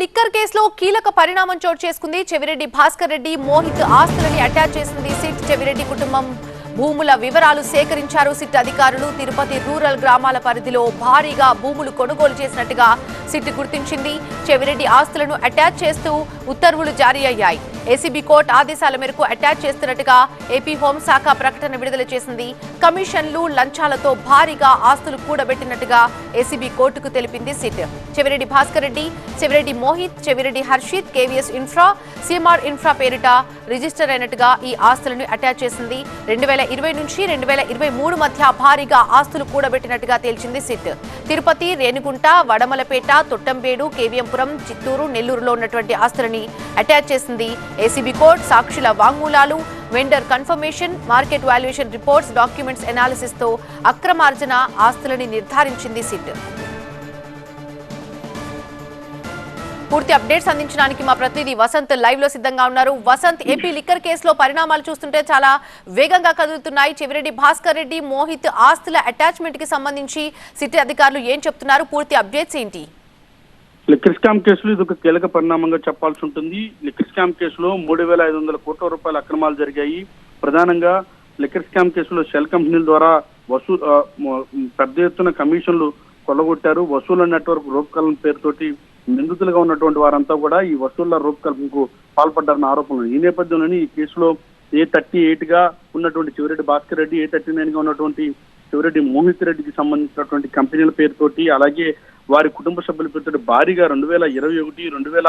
Liquor కేసులో కీలక పరిణామం చోటు చేసుకుంది. చెవిరెడ్డి భాస్కర్ రెడ్డి మోహిత్ ఆస్తులని అటాచ్ చేసింది. సిట్ చెవిరెడ్డి కుటుంబం భూముల వివరాలు సేకరించారు. సిట్ అధికారులు తిరుపతి రూరల్ గ్రామాల పరిధిలో భారీగా భూములు కొనుగోలు చేసినట్టుగా సిట్ గుర్తించింది. చెవిరెడ్డి ఆస్తులను అటాచ్ చేస్తూ ఉత్తర్వులు జారీ అయ్యాయి. ఏసీబీ కోర్టు ఆదేశాల మేరకు అటాచ్ చేస్తున్నట్టుగా ఏపీ హోంశాఖ ప్రకటన విడుదల చేసింది. కమిషన్లు లంచాలతో భారీగా ఆస్తులు కూడబెట్టినట్టుగా ఏసీబీ కోర్టుకు తెలిపింది SIT. Chevireddy Bhaskar Reddy Chevireddy Mohit Chevireddy Harshit KVS infra CMR infra పేరిట రిజిస్టర్ అయినట్టుగా ఈ ఆస్తులను అటాచ్ చేసింది. రెండు వేల ఇరవై నుంచి రెండు వేల ఇరవై మూడు మధ్య భారీగా ఆస్తులు కూడబెట్టినట్టుగా తేల్చింది సిట్. తిరుపతి రేణిగుంట వడమలపేట తొట్టంబేడు కేవీఎంపురం చిత్తూరు నెల్లూరులో ఉన్నటువంటి ఆస్తులని అటాచ్ చేసింది ఏసీబీ కోర్టు సాక్షుల వాంగ్మూలాలు vendor confirmation market valuation reports documents ఎనాలిసిస్తో అక్రమార్జన ఆస్తులని నిర్ధారించింది సిట్. పూర్తి అప్డేట్స్ అందించడానికి మా ప్రతినిధి వసంత్ లైవ్లో సిద్ధంగా ఉన్నారు. వసంత్ ఏపీ లిక్కర్ కేసులో పరిణామాలు చూస్తుంటే చాలా వేగంగా కదులుతున్నాయి. చెవిరెడ్డి భాస్కర్ రెడ్డి మోహిత్ ఆస్తుల అటాచ్మెంట్కి సంబంధించి సిటీ అధికారులు ఏం చెప్తున్నారు? పూర్తి అప్డేట్స్ ఏంటి? లిక్కర్ స్కామ్ కేసులో ఇది ఒక కీలక పరిణామంగా చెప్పాల్సి ఉంటుంది. లిక్కర్ స్కామ్ కేసులో మూడు వేల ఐదు వందల కోట్ల రూపాయల అక్రమాలు జరిగాయి. ప్రధానంగా లిక్కర్ స్కామ్ కేసులో షెల్ కంపెనీల ద్వారా వసూలు పెద్ద ఎత్తున కమిషన్లు కొల్లగొట్టారు. వసూళ్ళ నెట్వర్క్ రూపకల్పన పేరుతోటి నిందితులుగా ఉన్నటువంటి వారంతా కూడా ఈ వసూళ్ళ రూపకల్పనకు పాల్పడ్డారన్న ఆరోపణలు. ఈ నేపథ్యంలోనే ఈ కేసులో ఏ థర్టీ ఎయిట్గా ఉన్నటువంటి చివరెడ్డి భాస్కర్ రెడ్డి ఏ థర్టీ నైన్గా ఉన్నటువంటి చివరెడ్డి మోహిత్ రెడ్డికి సంబంధించినటువంటి కంపెనీల పేరుతోటి అలాగే వారి కుటుంబ సభ్యుల పేరుతో భారీగా రెండు వేల ఇరవై ఒకటి రెండు వేల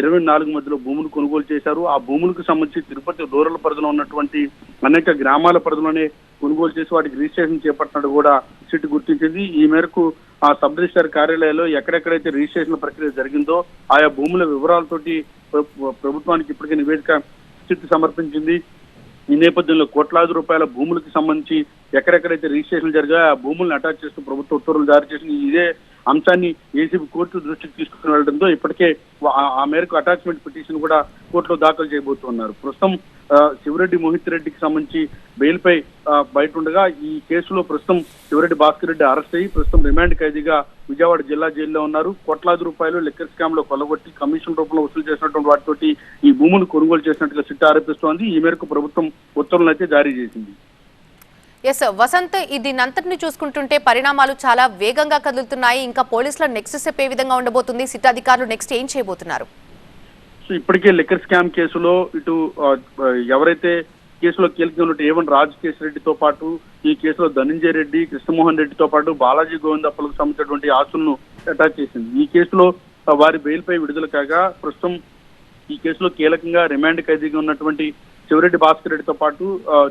ఇరవై నాలుగు మధ్యలో భూములు కొనుగోలు చేశారు. ఆ భూములకు సంబంధించి తిరుపతి రూరల్ పరిధిలో ఉన్నటువంటి అనేక గ్రామాల పరిధిలోనే కొనుగోలు చేసి వాటికి రిజిస్ట్రేషన్ చేపట్టినట్టు కూడా సిట్ గుర్తించింది. ఈ మేరకు ఆ సబ్ రిజిస్టర్ కార్యాలయంలో ఎక్కడెక్కడైతే రిజిస్ట్రేషన్ ప్రక్రియ జరిగిందో ఆయా భూముల వివరాలతోటి ప్రభుత్వానికి ఇప్పటికే నివేదిక సిట్ సమర్పించింది. ఈ నేపథ్యంలో కోట్లాది రూపాయల భూములకు సంబంధించి ఎక్కడెక్కడైతే రిజిస్ట్రేషన్ జరిగాయో ఆ భూములను అటాచ్ చేస్తూ ప్రభుత్వ ఉత్తర్వులు జారీ చేసింది. ఇదే అంశాన్ని ఏసీబీ కోర్టు దృష్టికి తీసుకుని వెళ్ళడంతో ఇప్పటికే ఆ- మేరకు అటాచ్మెంట్ పిటిషన్ కూడా కోర్టులో దాఖలు చేయబోతున్నారు. ప్రస్తుతం శివరెడ్డి మోహిత్ రెడ్డికి సంబంధించి బెయిల్ పై బయట ఉండగా ఈ కేసులో ప్రస్తుతం శివరెడ్డి భాస్కర్ రెడ్డి అరెస్ట్ అయ్యి ప్రస్తుతం రిమాండ్ ఖైదీగా విజయవాడ జిల్లా జైల్లో ఉన్నారు. కోట్లాది రూపాయలు లెక్కర్ స్కామ్లో కొల్లగొట్టి కమిషన్ రూపంలో వసూలు చేసినటువంటి వాటితోటి ఈ భూములు కొనుగోలు చేసినట్టుగా సిట్ ఆరోపిస్తోంది. ఈ మేరకు ప్రభుత్వం ఉత్తర్వులు అయితే జారీ చేసింది. ఎస్ వసంత్ దీనంతటిని చూసుకుంటుంటే పరిణామాలు చాలా వేగంగా కదులుతున్నాయి. ఇంకా పోలీసుల నెక్స్ట్ స్టెప్ ఏ విధంగా ఉండబోతుంది? సిట్ అధికారులు నెక్స్ట్ ఏం చేయబోతున్నారు? సో ఇప్పటికే లిక్కర్ స్కామ్ కేసులో ఇటు ఎవరైతే కేసులో కీలకంగా ఉన్నట్టు ఏవన్ రాజ్ రెడ్డితో పాటు ఈ కేసులో ధనంజయ రెడ్డి కృష్ణమోహన్ రెడ్డితో పాటు బాలాజీ గోవిందప్పలకు సంబంధించినటువంటి ఆస్తులను అటాచ్ చేసింది. ఈ కేసులో వారి బెయిల్పై విడుదల కాగా ప్రస్తుతం ఈ కేసులో కీలకంగా రిమాండ్ ఖైదీగా ఉన్నటువంటి చివరెడ్డి భాస్కర్ రెడ్డితో పాటు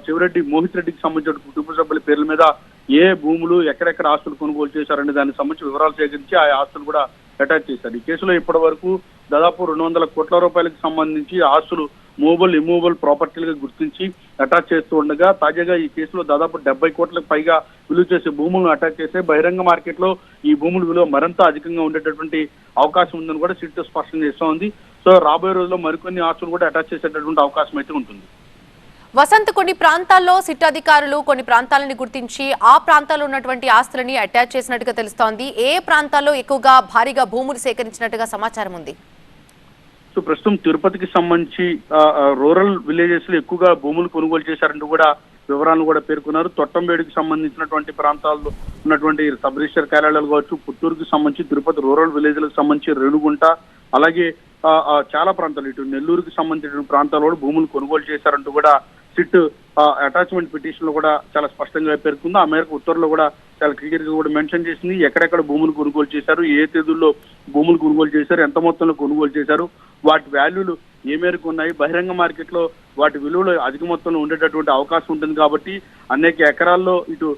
చివరెడ్డి మోహిత్ రెడ్డికి సంబంధించిన కుటుంబ సభ్యుల పేర్ల మీద ఏ భూములు ఎక్కడెక్కడ ఆస్తులు కొనుగోలు చేశారనే దానికి సంబంధించి వివరాలు సేకరించి ఆ ఆస్తులు కూడా అటాచ్ చేశారు. ఈ కేసులో ఇప్పటి వరకు దాదాపు రెండు వందల కోట్ల రూపాయలకు సంబంధించి ఆస్తులు మూవబుల్ ఇమూవబుల్ ప్రాపర్టీలుగా గుర్తించి అటాచ్ చేస్తూ ఉండగా తాజాగా ఈ కేసులో దాదాపు డెబ్బై కోట్లకు పైగా విలువ చేసే భూములను అటాచ్ చేస్తే బహిరంగ మార్కెట్లో ఈ భూముల విలువ మరింత అధికంగా ఉండేటటువంటి అవకాశం ఉందని కూడా సిట్ స్పష్టం చేస్తోంది సో రాబోయే రోజుల్లో మరికొన్ని ఆస్తులు కూడా అటాచ్ చేసేటటువంటి అవకాశం అయితే ఉంటుంది. వసంత్ కొన్ని ప్రాంతాల్లో సిట్ అధికారులు కొన్ని ప్రాంతాలని గుర్తించి ఆ ప్రాంతాల్లో ఉన్నటువంటి ఆస్తులని అటాచ్ చేసినట్టుగా తెలుస్తోంది. ఏ ప్రాంతాల్లో ఎక్కువగా భారీగా భూములు సేకరించినట్టుగా సమాచారం ఉంది? సో ప్రస్తుతం తిరుపతికి సంబంధించి రూరల్ విలేజెస్లో ఎక్కువగా భూములు కొనుగోలు చేశారంటూ కూడా వివరాలను కూడా పేర్కొన్నారు. తొట్టంబేడుకి సంబంధించినటువంటి ప్రాంతాల్లో ఉన్నటువంటి సబ్ రిజిస్టర్ కార్యాలయాలు కావచ్చు పుత్తూరుకి సంబంధించి తిరుపతి రూరల్ విలేజ్లకు సంబంధించి రేణుగుంట అలాగే చాలా ప్రాంతాలు. ఇటు నెల్లూరుకి సంబంధించిన ప్రాంతాల్లో కూడా భూములు కొనుగోలు చేశారంటూ కూడా సిట్ అటాచ్మెంట్ పిటిషన్లో కూడా చాలా స్పష్టంగా పేర్కొంది. ఆ మేరకు ఉత్తర్వులో కూడా చాలా క్లియర్గా కూడా మెన్షన్ చేసింది. ఎక్కడెక్కడ భూములు కొనుగోలు చేశారు ఏ తేదీల్లో భూములు కొనుగోలు చేశారు ఎంత మొత్తంలో కొనుగోలు చేశారు వాటి వాల్యూలు ఏ మేరకు ఉన్నాయి బహిరంగ మార్కెట్లో వాటి విలువలు అధిక మొత్తంలో ఉండేటటువంటి అవకాశం ఉంటుంది కాబట్టి అనేక ఎకరాల్లో ఇటు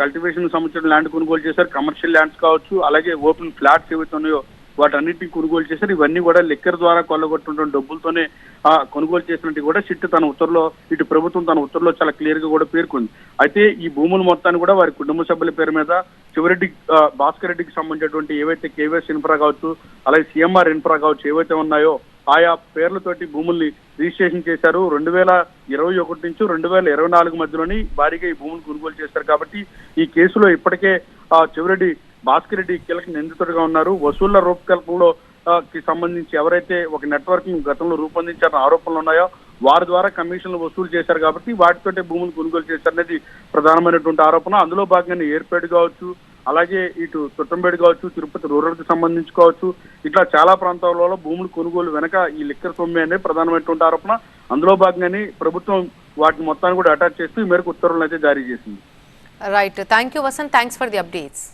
కల్టివేషన్ సంబంధించిన ల్యాండ్ కొనుగోలు చేశారు కమర్షియల్ ల్యాండ్స్ కావచ్చు అలాగే ఓపెన్ ఫ్లాట్స్ ఏవైతే ఉన్నాయో వాటన్నిటిని కొనుగోలు చేశారు. ఇవన్నీ కూడా లిక్కర్ ద్వారా కొల్లగొట్టినటువంటి డబ్బులతోనే ఆ, కొనుగోలు చేసినట్టు కూడా సిట్ తన ఉత్తర్వులో ఇటు ప్రభుత్వం తన ఉత్తర్వులో చాలా క్లియర్గా కూడా పేర్కొంది. అయితే ఈ భూములు మొత్తాన్ని కూడా వారి కుటుంబ సభ్యుల పేరు మీద చివరెడ్డి భాస్కర్ రెడ్డికి సంబంధించినటువంటి ఏవైతే కేవీఎస్ ఇన్ఫ్రా కావచ్చు అలాగే సిఎంఆర్ ఇన్ఫ్రా కావచ్చు ఏవైతే ఉన్నాయో ఆయా పేర్లతోటి భూముల్ని రిజిస్ట్రేషన్ చేశారు. రెండు వేల ఇరవై ఒకటి నుంచి రెండు వేల ఇరవై నాలుగు మధ్యలోని భారీగా ఈ భూములు కొనుగోలు చేశారు. కాబట్టి ఈ కేసులో ఇప్పటికే ఆ, చివరెడ్డి భాస్కర్ రెడ్డి కీలక నిందితుడిగా ఉన్నారు. వసూళ్ళ రూపకల్పంలో కి సంబంధించి ఎవరైతే ఒక నెట్వర్కింగ్ గతంలో రూపొందించారన్న ఆరోపణలు ఉన్నాయో వారి ద్వారా కమిషన్లు వసూలు చేశారు కాబట్టి వాటితోటే భూములు కొనుగోలు చేశారనేది ప్రధానమైనటువంటి ఆరోపణ. అందులో భాగంగానే ఏర్పేడు కావచ్చు అలాగే ఇటు చుట్టంపేట కావచ్చు తిరుపతి రూరల్కి సంబంధించి కావచ్చు ఇట్లా చాలా ప్రాంతాలలో భూములు కొనుగోలు వెనక ఈ లిక్కర్ సొమ్మె అనేది ప్రధానమైనటువంటి ఆరోపణ. అందులో భాగంగానే ప్రభుత్వం వాటిని మొత్తాన్ని కూడా అటాచ్ చేస్తూ ఈ మేరకు ఉత్తర్వులను అయితే జారీ చేసింది. Right thank you Vasanth thanks for the updates